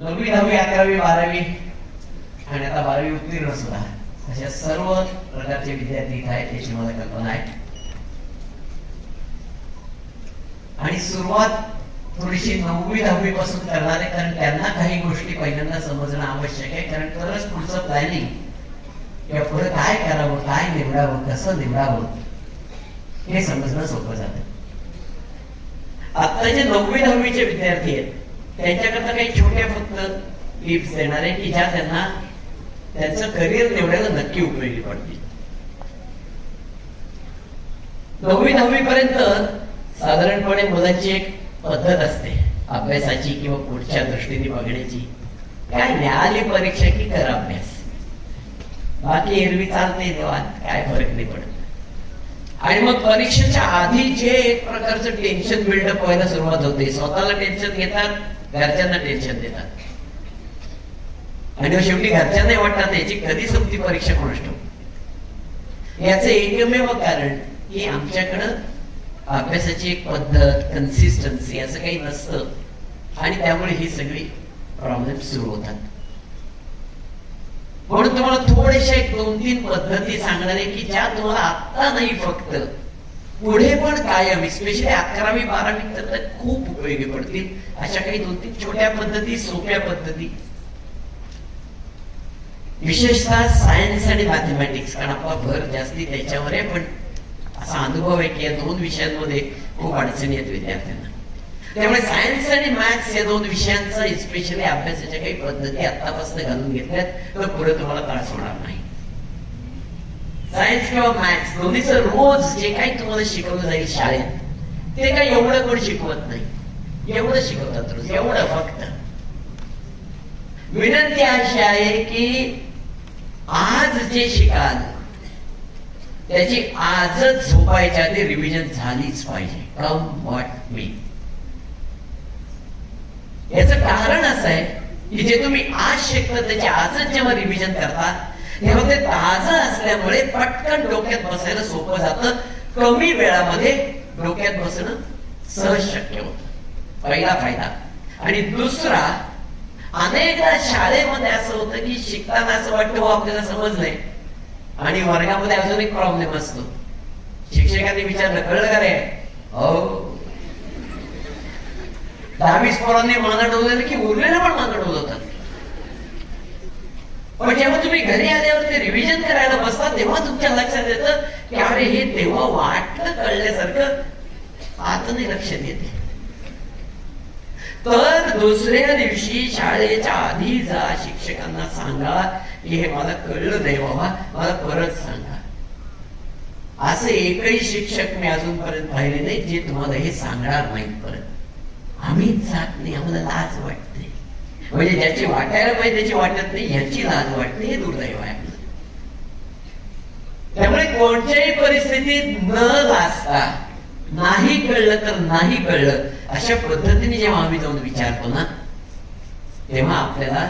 नववी दहावी अकरावी बारावी आणि आता बारावी उत्तीर्ण सुद्धा. अशा सर्व प्रकारचे विद्यार्थी इथे आहेत याची मला कल्पना आहे. आणि सुरुवात थोडीशी नववी दहावी पासून करणार आहे कारण त्यांना काही गोष्टी पहिल्यांदा समजणं आवश्यक आहे कारण तरच पुढचं प्लॅनिंग किंवा पुढे काय करावं काय निवडावं कसं निवडावं हे समजणं सोपं जात. आता जे नववी दहावीचे विद्यार्थी आहेत त्यांच्याकरता काही छोट्या फक्त टिप्स देणार आहे की ज्या त्यांना त्यांचं करिअर निवडायला नक्की उपयोगी पडतील. नववी दहावी पर्यंत साधारणपणे मुलांची एक पद्धत असते. अभ्यासाची किंवा पुढच्या दृष्टीने बघण्याची. काय न्यायालय परीक्षा की कर अभ्यास? बाकी एरवी चालते तेव्हा काय फरक नाही पडत. आणि मग परीक्षेच्या आधी जे एक प्रकारचं टेन्शन बिल्डअप व्हायला सुरुवात होते. स्वतःला टेन्शन घेतात घरच्यांना टेन्शन देतात. आणि शेवटी घरच्यांनाही वाटतात याची कधी संपती परीक्षा कोण असतो याचं एकमेव कारण की आमच्याकडं अभ्यासाची एक पद्धत कन्सिस्टन्सी असं काही नसतं. आणि त्यामुळे ही सगळी प्रॉब्लेम सुरू होतात. म्हणून तुम्हाला थोडेशा एक दोन तीन पद्धती सांगणार आहे की ज्या तुम्हाला आत्ता नाही फक्त. पुढे पण कायम स्पेशली अकरावी बारावी तर खूप उपयोगी पडतील. अशा काही दोन तीन छोट्या पद्धती सोप्या पद्धती. विशेषतः सायन्स आणि मॅथमॅटिक्स कारण आपला भर जास्ती त्याच्यावर आहे पण असा अनुभव आहे की या दोन विषयांमध्ये खूप अडचणी आहेत विद्यार्थ्यांना. त्यामुळे सायन्स आणि मॅथ्स या दोन विषयांचा स्पेशली अभ्यासाच्या काही पद्धती आतापासून घालून घेतल्यात तर पुढे तुम्हाला त्रास होणार नाही. सायन्स किंवा मॅथ्स दोन्हीचं रोज जे काही तुम्हाला शिकवलं जाईल शाळेत ते काही एवढं कोण शिकवत नाही. एवढं शिकवतात रोज एवढं फक्त. विनंती अशी आहे की आज जे शिकाल त्याची आजच झोपायच्या आधी रिव्हिजन झालीच पाहिजे कम वॉट मी याच कारण असं आहे की जे तुम्ही आज शिकता त्याचे आजच जेव्हा रिव्हिजन करता तेव्हा ते ताजं असल्यामुळे पटकन डोक्यात बसायला सोपं जातं. कमी वेळामध्ये डोक्यात बसणं सहज शक्य होत. पहिला फायदा. आणि दुसरा अनेकदा शाळेमध्ये असं होतं की शिकताना असं वाटतं हो, आपल्याला समजलंय. आणि वर्गामध्ये अजून एक प्रॉब्लेम असतो. शिक्षकांनी विचारलं कळलं का रे? हो. दहावीस पोरांनी माना डोललं की उरलेलं पण माना डोलवतात पण जेव्हा तुम्ही घरी आल्यावर ते रिव्हिजन करायला बसता तेव्हा तुमच्या लक्षात येतं की अरे हे तेव्हा वाटलं कळल्यासारखं. आता नाही लक्षात येते. तर दुसऱ्या दिवशी शाळेच्या आधी जा शिक्षकांना सांगा की हे मला कळलं नाही बाबा मला परत सांगा. असं एकही शिक्षक मी अजूनपर्यंत पाहिले नाही जे तुम्हाला हे सांगणार नाहीत परत. आम्हीच जात नाही आम्हाला लाज वाटते. म्हणजे ज्याची वाटायला पाहिजे त्याची वाटत नाही ह्याची लाज वाटते हे दुर्दैव आहे. त्यामुळे कोणत्याही परिस्थितीत न लाजता नाही कळलं तर नाही कळलं अशा पद्धतीने जेव्हा आम्ही जाऊन विचारतो ना तेव्हा आपल्याला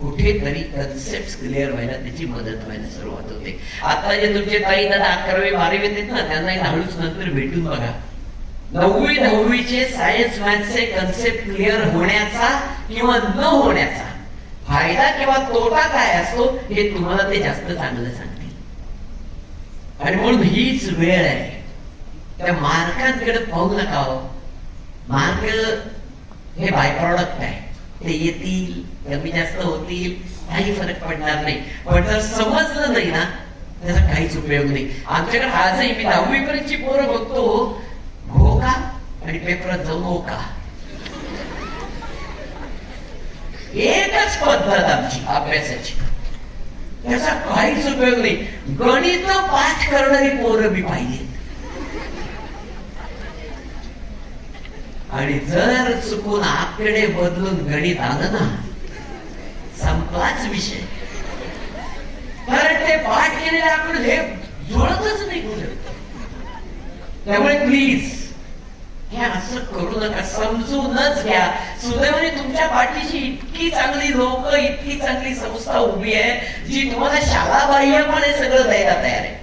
कुठेतरी कन्सेप्ट क्लिअर व्हायला त्याची मदत व्हायला सुरुवात होते. आता जे तुमचे ताई दादा अकरावी बारावी आहेत ना त्यांना हळूच नंतर भेटून बघा. नववी दहावीचे सायन्स मॅथ्सचे कन्सेप्ट क्लिअर होण्याचा किंवा न होण्याचा फायदा किंवा तोटा काय असतो हे तुम्हाला ते जास्त चांगलं सांगतील. आणि म्हणून हीच वेळ आहे. त्या मार्कांकडे पाहू नका हो. मार्क हे बाय प्रॉडक्ट आहे. ते येतील कमी जास्त होतील काही फरक पडणार नाही. पण जर समजलं नाही ना त्याचा काहीच उपयोग नाही. आमच्याकडे आजही मी दहावी पर्यंतची पोरं बघतो. हो का आणि पेपरात जाऊन हो का एकच पद्धत आमची अभ्यासाची. त्याचा काहीच उपयोग नाही. गणित पाठ करणारी पोरं मी पाहिजे आणि जर चुकून आकडे बदलून गणित आलं ना संपलाच विषय. कारण ते पाठ केलेले आकडे हे जुळतच नाही कुठे. त्यामुळे प्लीज हे असं करू नका समजूनच घ्या. सुदैवाने तुमच्या पाठीशी इतकी चांगली लोक इतकी चांगली संस्था उभी आहे जी तुम्हाला शालाबाह्यपणे सगळं द्यायला तयार आहे.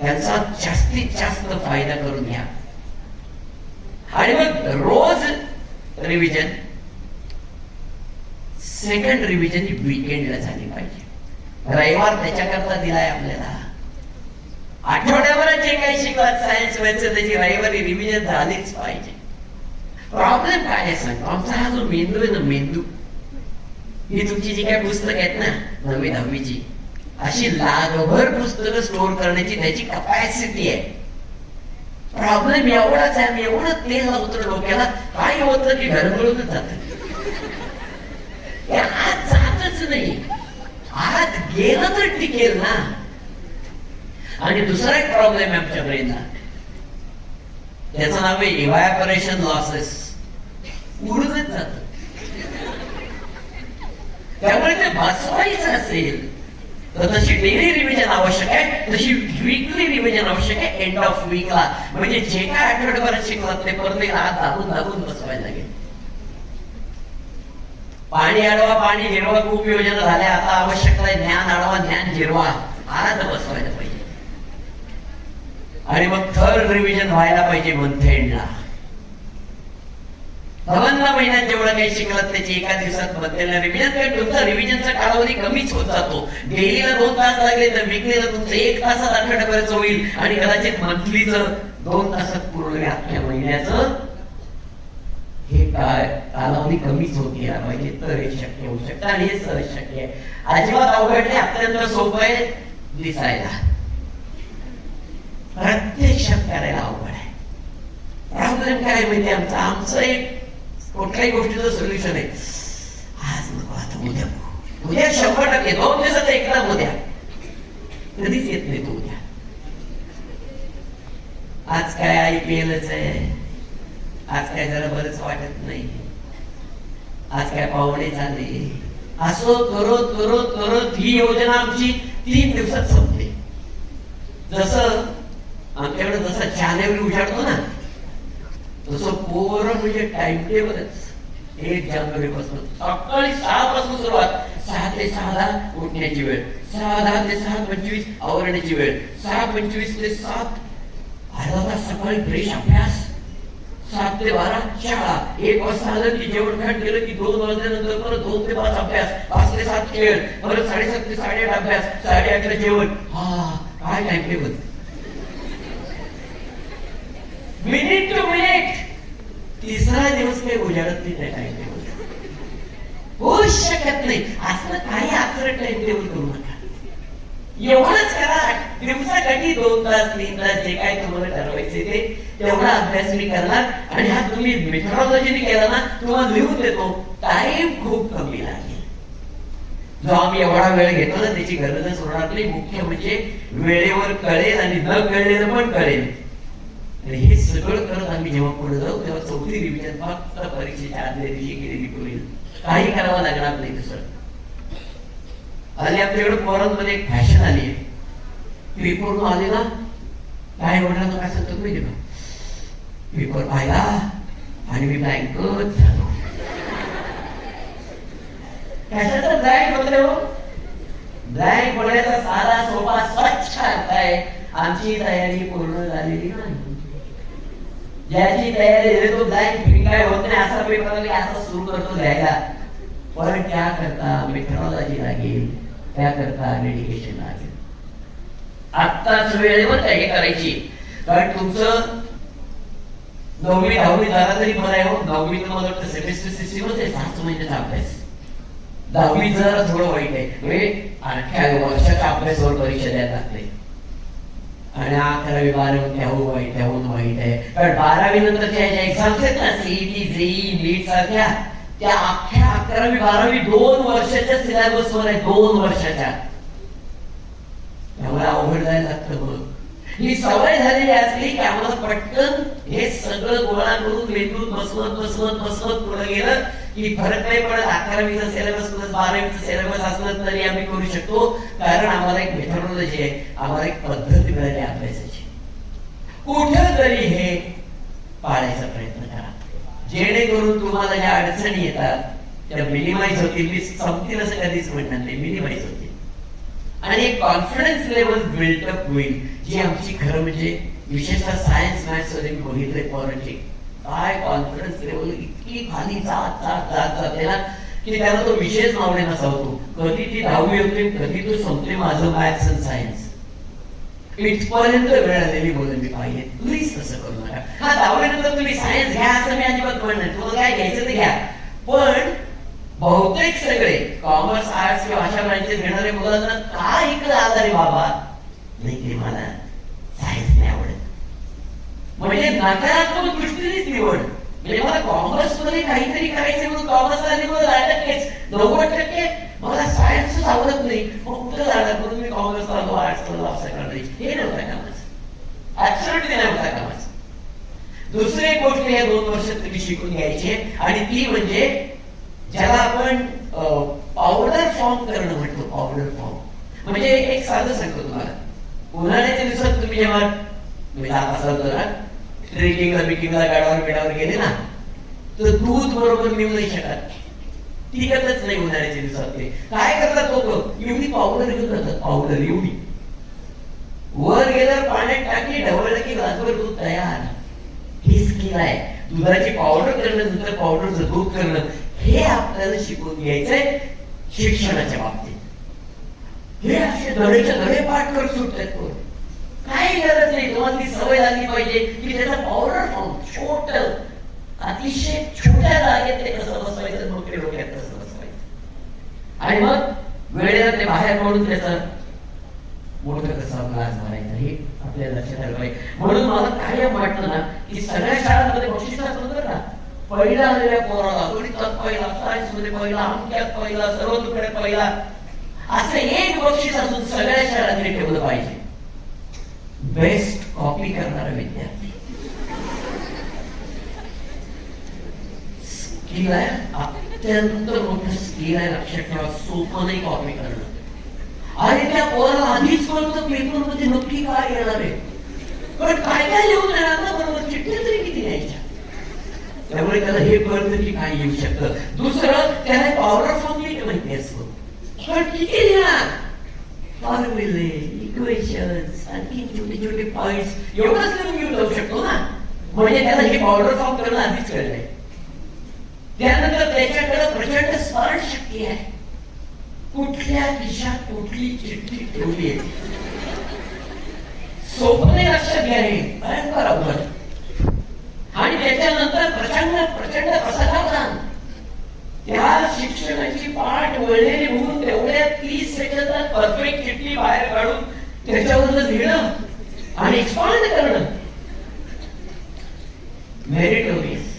त्यांचा जास्तीत जास्त फायदा करून घ्या. आणि मग रोज रिव्हिजन सेकंड रिव्हिजन ही विकेंडला झाली पाहिजे. रविवार त्याच्याकरता दिलाय आपल्याला. आठवड्याभरात जे काही शिकवत सायन्स व्हायचं त्याची रविवारी रिव्हिजन झालीच पाहिजे. प्रॉब्लेम काय आहे सांग आमचा हा जो मेंदू आहे ना मेंदू. ही तुमची जी काही पुस्तक आहेत ना नवी दहावीची अशी लागभर पुस्तकं स्टोअर करण्याची त्याची कपॅसिटी आहे. प्रॉब्लेम एवढाच आहे एवढं तेल लावतो डोक्याला काय होतं की घरगळूनच जात. आत जातच नाही. आत गेलं तर टिकेल ना. आणि दुसरा एक प्रॉब्लेम आहे आमच्या ब्रेनला त्याचं नाव आहे इव्हॅपरेशन लॉसेस उडूनच जात. त्यामुळे ते भासवायचं असेल तर तशी डेली रिव्हिजन आवश्यक आहे तशी वीकली रिव्हिजन आवश्यक आहे एंड ऑफ वीकला म्हणजे जे काय आठवड्याभरात शिकलात ते परत एकदा हात दाबून दाबून बसवायला लागेल. पाणी अडवा पाणी जिरवा खूप योजना झाल्या. आता आवश्यकता आहे ज्ञान अडवा ज्ञान जिरवा आज बसवायला. आणि मग थर्ड रिव्हिजन व्हायला पाहिजे मंथ एंडला नवन्ना महिन्यात जेवढं काही शिकलात त्याची एका दिवसात मध्यला रिव्हिजन काय तुमचा रिव्हिजनचा कालावधी कमीच होत जातो. डेलीला दोन तास लागले तर विकलीला तुमचं एक तासात आठवड्यापर्यंत होईल. आणि कदाचित मंथलीच दोन तासात पूर्ण होईल. अख्ख्या महिन्याचं. हे काय कालावधी कमीच होत गेला पाहिजे म्हणजे तर हे शक्य होऊ शकतं आणि हे सहज शक्य आहे. अजिबात अवघड नाही. अत्यंत सोपं आहे. दिसायला. प्रत्यक्षात करायला अवघड आहे. प्रॉब्लेम काय माहिती आमचा आमचं एक कुठल्याही गोष्टीचं सोल्युशन आहे. आज नको आता उद्या उद्या शंभर टक्के दोन दिवसात एकदा उद्या. कधीच येत नाही तो उद्या. आज काय आय पी एलच आहे. आज काय जरा बरंच वाटत नाही. आज काय पाहुणे झाले असो करत करत करत ही योजना आमची तीन दिवसात संपली. जसं आमच्याकडे जसा चॅनेल उजाडतो ना तसं पोरं म्हणजे टाइम टेबलच एक जानेवारी पासून सकाळी सहा पासून सुरुवात. सहा ते सहा दहा उठण्याची वेळ. सहा दहा ते सहा पंचवीस आवरण्याची वेळ. सहा पंचवीस ते सात. अर्धा तास सकाळी फ्रेश अभ्यास. सात ते बारा शाळा. एक वाजता आलं की जेवण खाण केलं की दोन वाजल्यानंतर परत दोन ते पाच अभ्यास. पाच ते सात खेळ. परत साडेसात ते साडेआठ अभ्यास. साडेआठ जेवण. हा काय time table minute to minute तिसरा दिवस काही उजाडत नाही त्या टाइम टेबल होऊच शकत नाही. असं काही आचरण टाइम टेबल करू नका. एवढंच करा. दिवसासाठी दोन तास तीन तास जे काय तुम्हाला ठरवायचे ते तेवढा अभ्यास मी करणार. आणि हा तुम्ही मेथडॉलॉजीने केला ना तुम्हाला लिहून देतो. टाइम खूप कमी लागेल. जो आम्ही एवढा वेळ घेतो ना त्याची गरजच होणार नाही. मुख्य म्हणजे वेळेवर कळेल आणि न कळलेलं पण कळेल. आणि हे सगळं करत आम्ही जेव्हा पुढे जाऊ तेव्हा चौथी रिव्हिजन फक्त परीक्षेच्या आदल्या दिवशी केलेली होईल काही करावं लागणार नाही दुसरं. आणि आपल्याकडे पोरांमध्ये एक फॅशन आली आहे. पेपर न? आलेला काय वडिलांना काय सांगतो माहिती का पेपर पाहिला? आणि मी ब्लँकच झालो कशाचं ब्लँक होते हो? ब्लँक होण्याचा सारा सोपा स्वच्छ अर्थ आहे आमची तयारी पूर्ण झालेली नाही. ज्याची तयारी झाली तो ब्लँक फिंगाय होत नाही असा पेपर असा सुरू करतो लिहायला. पण त्या करता मेथडॉलॉजी लागेल त्या करता डेडिकेशन लागेल. आत्ताच वेळेवर तयारी करायची. कारण तुमचं नववी दहावी झाला तरी बरं आहे हो. नववी तर मला वाटतं सेमेस्टर सिस्टीमच आहे सहाच महिन्याचा अभ्यास. दहावी जरा थोडं वाईट आहे. म्हणजे अख्ख्या वर्षाच्या अभ्यासावर परीक्षा द्यायला लागते. आणि अकरावी बारावी त्याहून वाईट त्याहून वाईट आहे कारण बारावी नंतरच्या ज्या एक्झाम्स आहेत ना सीईटी जेई नीट सारख्या त्या अख्ख्या अकरावी बारावी दोन वर्षाच्या सिलेबस वर आहे दोन वर्षाच्या. त्यामुळे अवघड जायला लागतं बघ ही सवय झालेली असली की आम्हाला पटकन हे सगळं गोळा करून मेंदूत बसवत बसवत बसवत पुढे गेलं. की फरक नाही पडत. अकरावीचा सिलेबस प्लस बारावीचा सिलेबस असलं तरी आम्ही करू शकतो. कारण आम्हाला एक मेथडॉलॉजी आहे. आम्हाला एक पद्धत मिळाली अभ्यासाची. कुठं तरी हे पाळायचा प्रयत्न करा. जेणेकरून तुम्हाला ज्या अडचणी येतात त्या मिनिमाइज होतील. मी संपतील असं कधीच म्हणणार नाही. मिनिमाइज होतील. आणि एक कॉन्फिडन्स लेवल बिल्टअप होईल. जी आमची खरं म्हणजे विशेषतः सायन्स मॅथ्समध्ये मी बघितलंय पॉलिटिक काय कॉन्फिडन्स लेवल इतकी खाली जात जात जात जाते. ना की त्याला तो विषयच मावणे नसा होतो कधी ती दहावी होते कधी तो संपते माझं मॅथ्स अँड सायन्स इथपर्यंत वेळ आलेली मुलं मी पाहिजे प्लीज तसं करू नका. हा दहावीनंतर तुम्ही सायन्स घ्या असं मी अजिबात म्हणणार तुम्हाला काय घ्यायचं ते घ्या. पण बहुतेक सगळे कॉमर्स आर्ट्स किंवा अशा ब्रांचेस घेणारे मुलांना का इकडे आला रे बाबा? नाही ते मला म्हणजे नकारात्मक दृष्टीनेच निवड. म्हणजे मला कॉमर्समध्ये काहीतरी करायचं म्हणून कॉमर्स निवड मला नव्वद टक्के मला सायन्सच आवडत नाही. मग कुठं जाणार म्हणून मी कॉमर्स आलो आर्ट्स आलो असं करणार हे नव्हता कामाचं. ऍब्सोल्युटली नव्हता कामाचं. दुसरी एक गोष्ट या दोन वर्षात तुम्ही शिकून घ्यायची. आणि ती म्हणजे ज्याला आपण पावडर फॉर्म करणं म्हणतो पावडर फॉर्म म्हणजे एक साधं सांगतो तुम्हाला. उन्हाळ्याच्या दिवसात तुम्ही जेव्हा तुम्ही जात असाल तर ट्रेकिंगला बिकिंगला गाडावर बिडावर गेले ना तर दूध बरोबर नेऊ नाही शकत टिकतच नाही उन्हाळ्याच्या दिवसात ते काय करतात लोक? एवढी पावडर घेऊन जातात पावडर एवढी. वर गेल्यावर पाण्यात टाकली ढवळलं की रातभर दूध तयार. हे स्किल आहे. दुधाची पावडर करणं दुसरं पावडरचं दूध करणं हे आपल्याला शिकून घ्यायचंय शिक्षणाच्या बाबतीत. हे असे धडेच्या धडे पाठ करत सुटतात काही गरज नाही. तुम्हाला ती सवय लागली पाहिजे की त्याचा पावडर फॉर्म छोट अतिशय छोट्या जागेत ते कसं बसवायचं नोकरी डोक्यात कसं बसवायचं. आणि मग वेळेला ते बाहेर पडून त्याचं मोठं कसं ग्लास भरायचं हे आपल्या लक्षात आलं पाहिजे. म्हणून मला काय वाटतं ना की सगळ्या शाळांमध्ये बक्षीस असतो बरं का. पहिला आलेल्या पोराला गणितात पहिला सायन्समध्ये पहिला अंक्यात पहिला सर्व तुकडे पहिला. असं एक बक्षीस असून सगळ्या शाळांनी ठेवलं पाहिजे. बेस्ट कॉपी करणारा विद्यार्थी. स्किल आहे अत्यंत मोठं स्किल आहे लक्षात ठेवा सोपं नाही कॉपी करणं. अरे त्या पोराला आधीच कळतं पेपरमध्ये नक्की काय येणार आहे. पण काय काय लिहून येणार ना बरोबर? चिठ्ठ्या तरी किती यायच्या त्यामुळे त्याला हे कळतं की काय येऊ शकतं. दुसरं त्याला पॉवर फॉर्म नीट माहिती असतो पण किती लिहिणार? फॉर्म्युले इक्वेशन्स आणखी छोटे छोटे पॉइंट्स एवढंच लिहून घेऊन जाऊ शकतो ना म्हणजे त्याला हे पावडर फॉर्म करणं आधीच कळलंय त्यानंतर त्याच्याकडे प्रचंड स्मरण शक्ती आहे कुठल्या दिशात कुठली चिठ्ठी ठेवली आहे सोपं नाही लक्षात घ्या हे भयंकर अवघड आणि त्याच्यानंतर प्रचंड प्रचंड त्या शिक्षणाची पाठ वळलेली होऊन तेवढ्या तीस सेकंदात परफेक्ट चिठ्ठी बाहेर काढून त्याच्यावरनं घेणं आणि एक्सपांड करणं. मेरिटोरियस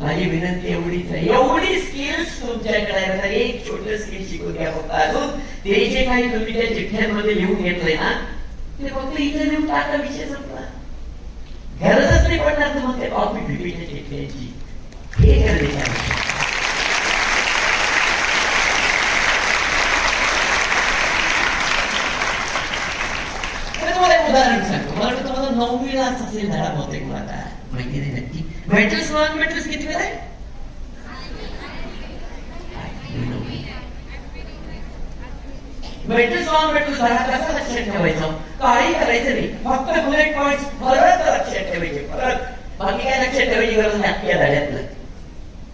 माझी विनंती एवढीच आहे. एवढी स्किल्स तुमच्याकडे एक छोट स्किल शिकू द्या फक्त अजून. ते जे काही तुम्ही त्या चिठ्ठ्यांमध्ये लिहून घेतलंय ना ते फक्त इथे लिहून टाका विषय संपला. गरजच नाही पडणार तुम्हाला मग कॉपी पिपीच्या चिठ्ठ्यांची. हे गरजेचं आहे तर तुम्हाला एक उदाहरण सांगतो मला वाटतं क्लास असेल धडा बहुतेक मला आता माहिती नाही नक्की मेट्रिक्स वन मेट्रिक्स किती वेळ आहे मेट्रिक्स वन मेट्रिक्स धडा कसा लक्षात ठेवायचा काही करायचं नाही फक्त बुलेट पॉइंट परत लक्षात ठेवायचे परत बाकी काय लक्षात ठेवायची गरज नाही या धड्यातलं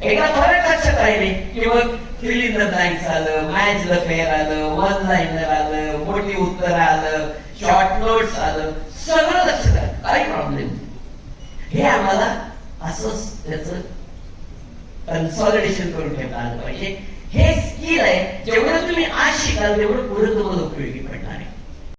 एकदा फरक लक्षात राहिले की मग फिल इन आलं मॅच द फेअर आलं वन लाईनर आलं मोठी उत्तर आलं शॉर्ट नोट्स आलं सगळं लक्षात हे आम्हाला असंच त्याच कन्सॉलिडेशन करून ठेवता आलं पाहिजे म्हणजे हे स्किल आहे जेवढं तुम्ही आज शिकाल तेवढं पुढे तुम्हाला उपयोगी